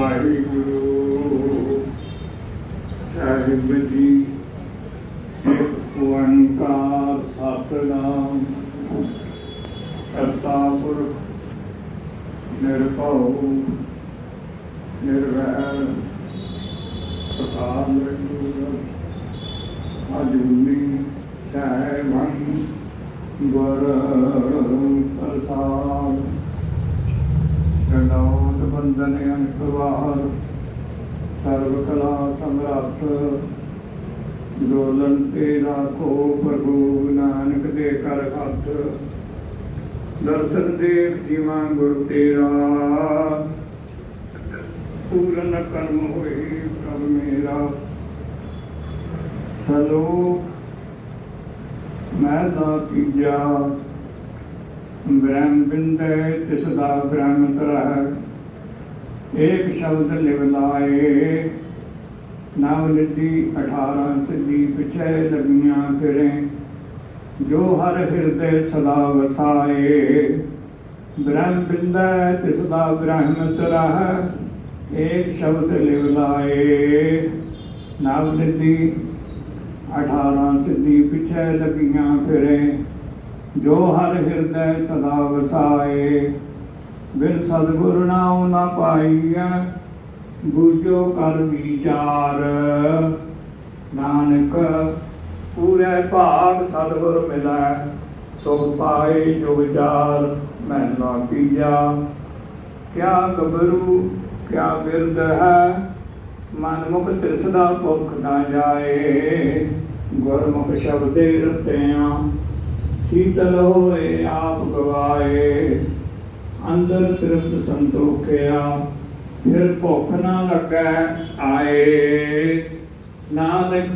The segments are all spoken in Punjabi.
ਵਾਹਿਗੁਰੂ ਸਾਹਿਬ ਜੀ ਇੱਕ ਓੰਕਾਰ ਸਤਨਾਮ ਕਰਤਾ ਪੁਰਖ ਨਿਰਭਉ ਨਿਰਵੈਰ ਪ੍ਰਸਾਦ ਰਜੂਰ ਅਜੂਨੀ ਸਹਿਬੰ ਗੁਰ ਪ੍ਰਸਾਦ ਗਣੌਤ ਬੰਦਨ ਅਨਖਵਾਰ ਸਰਵ ਕਲਾ ਸਮਰੱਥ ਦੋਲਨ ਤੇ ਰਾਖੋ ਦੇ ਕਰ ਹੱਥ ਦਰਸ਼ਨ ਦੇਖ ਜੀਵਾਂ ਗੁਰ ਤੇਰਾ ਪੂਰਨ ਕਰਮ ਹੋਏ ਪ੍ਰਭ ਮੇਰਾ ਸਲੋਕ ਮੈਂ ਦਾ ਤੀਜਾ ਬ੍ਰਹਮ ਬਿੰਦੇ ਤਿਸ ਦਾ ਬ੍ਰਹਮ ਤਰਹ ਏਕ ਸ਼ਬਦ ਲਿਵ ਲਾਏ ਨਾਮ ਨਿਧੀ 18 ਸਿੱਧੀ ਪਿਛੇ ਲਗੀਆਂ ਫਿਰੇ ਜੋ ਹਰ ਹਿਰਦੇ ਸਦਾ ਵਸਾਏ। ਬ੍ਰਹਮ ਬਿੰਦੇ ਤਿਸ ਦਾ ਬ੍ਰਹਮ ਤਰਹ ਏਕ ਸ਼ਬਦ ਲਿਵ ਲਾਏ ਨਾਮ ਨਿਧੀ 18 ਸਿੱਧੀ ਪਿਛੇ ਲਗੀਆਂ ਫਿਰੇ ਜੋ ਹਰ ਹਿਰਦੈ ਸਦਾ ਵਸਾਏ। ਬਿਨ ਸਤਿਗੁਰ ਨਾਉ ਨਾ ਪਾਈਐ ਬੂਝੋ ਕਰ ਵਿਚਾਰ। ਨਾਨਕ, ਪੂਰੇ ਭਾਗ ਸਤਿਗੁਰ ਮਿਲੈ ਸੋ ਪਾਏ ਜੋ ਵਿਚਾਰ ਮੈਂ ਨਾ ਪੀਜਾ। ਕਿਆ ਗਬਰੂ ਕਿਆ ਬਿਰਦ ਹੈ, ਮਨ ਮੁਖ ਤਿਸਦਾ ਭੁਖ ਨਾ ਜਾਏ। ਗੁਰਮੁਖ ਸ਼ਬਦੇ ਰਤਿਆਂ, ਸੀਤਲ ਹੋਏ ਆਪ ਗਵਾਏ। ਅੰਦਰ ਤ੍ਰਿਪਤ ਸੰਤੋਖਿਆ, ਫਿਰ ਭੁੱਖ ਨਾ ਲੱਗੈ ਆਏ। ਨਾਨਕ,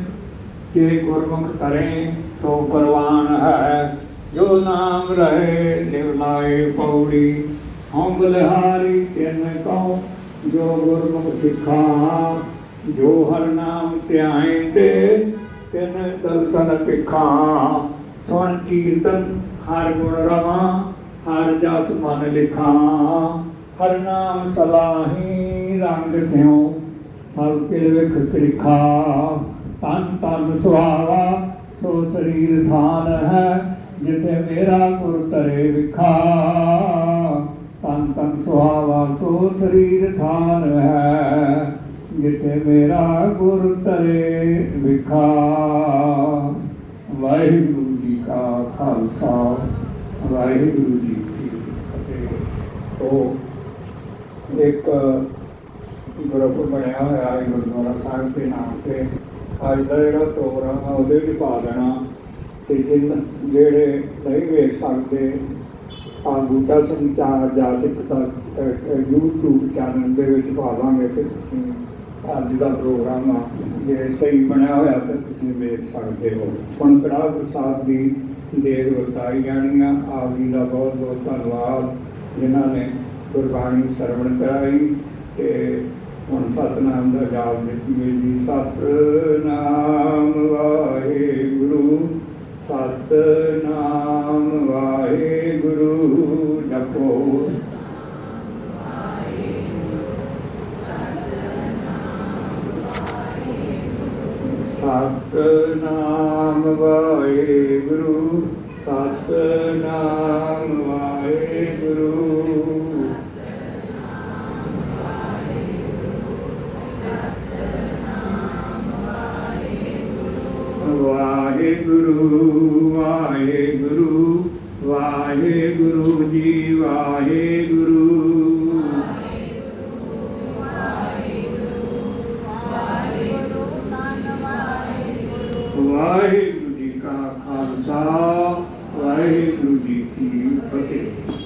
ਜੇ ਗੁਰਮੁਖ ਕਰੇ ਸੋ ਪਰਵਾਨ ਹੈ। ਜੋ ਨਾਮ ਰਹੇ ਲਿਵ ਪੌੜੀ। ਹਉ ਬਲਿਹਾਰੀ ਤਿਨ ਕਉ, ਜੋ ਗੁਰਮੁਖ ਸਿੱਖਾ। ਜੋ ਹਰ ਨਾਮ ਧਿਆਏ ਤੇ ਤਿਨ ਦਰਸ਼ਨ ਪਿਖਾ ਸੁਣ ਕੀਰਤਨ ਹਰ ਗੁਣ ਰਵਾ। ਹਰ ਜਸ ਮਨ ਲਿਖਾ, ਹਰ ਨਾਮ ਸਲਾਹੀ ਰੰਗ ਸਿਉ। ਸਭ ਕੇ ਵਿਖ ਕ੍ਰਿਖਾ ਤਨ ਤਨ ਸੁਹਾਵਾ, ਸੋ ਸਰੀਰ ਥਾਨ ਹੈ, ਜਿਥੇ ਮੇਰਾ ਗੁਰ ਤਰੇ ਵਿਖਾ। ਤਨ ਤਨ ਸੁਹਾਵਾ, ਸੋ ਸਰੀਰ ਥਾਨ ਹੈ, ਜਿਥੇ ਮੇਰਾ ਗੁਰ ਤਰੇ ਵਿਖਾ। ਵਾਹਿਗੁਰੂ ਜੀ ਕਾ ਖਾਲਸਾ। ਵਾਹਿਗੁਰੂ ਜੀ ਕੀ ਫਤਿਹ। ਸੋ, ਇੱਕ ਗਰੁੱਪ ਬਣਿਆ ਹੋਇਆ ਹੈ ਗੁਰਦੁਆਰਾ ਸਾਹਿਬ ਦੇ ਨਾਮ ਤੇ। ਅੱਜ ਦਾ ਜਿਹੜਾ ਪ੍ਰੋਗਰਾਮ ਹੈ, ਉਹਦੇ ਵਿੱਚ ਪਾ ਦੇਣਾ ਤੇ ਜਿਨ, ਜਿਹੜੇ ਨਹੀਂ ਵੇਖ ਸਕਦੇ, ਆ ਬੂਟਾ ਸੰਚਾਰ ਜਾਤਿਕ ਦਾ YouTube ਚੈਨਲ ਦੇ ਵਿੱਚ ਪਾ ਦਾਂਗੇ ਤੇ ਤੁਸੀਂ ਅੱਜ ਦਾ ਪ੍ਰੋਗਰਾਮ ਆ। ਜੇ ਸਹੀ ਬਣਿਆ ਹੋਇਆ ਤਾਂ ਤੁਸੀਂ ਵੇਖ ਸਕਦੇ ਹੋ। ਹੁਣ ਕੜਾ ਪ੍ਰਸਾਦ ਦੀ ਦੇਰ ਵਰਤਾਈ ਜਾਣੀ ਆ ਆਪ ਜੀ ਦਾ ਬਹੁਤ ਬਹੁਤ ਧੰਨਵਾਦ, ਜਿਨ੍ਹਾਂ ਨੇ ਗੁਰਬਾਣੀ ਸਰਵਣ ਕਰਾਈ ਤੇ ਹੁਣ ਸਤਨਾਮ ਦਾ ਜਾਪ ਦਿੱਤੀ ਜੀ। ਸਤਨਾਮ ਵਾਹਿਗੁਰੂ ਸਤਨਾਮ ਵਾਹਿਗੁਰੂ ਜਪੋ ਸਤਨਾਮ ਵਾਹਿਗੁਰੂ ਸਤਨਾਮ ਵਾਹਿਗੁਰੂ। ਵਾਹਿਗੁਰੂ ਵਾਹਿਗੁਰੂ ਵਾਹਿਗੁਰੂ ਜੀ ਵਾਹਿਗੁਰੂ। ਵਾਹਿਗੁਰੂ ਵਾਹਿਗੁਰੂ ਜੀ ਕੀ ਫਤਿਹ।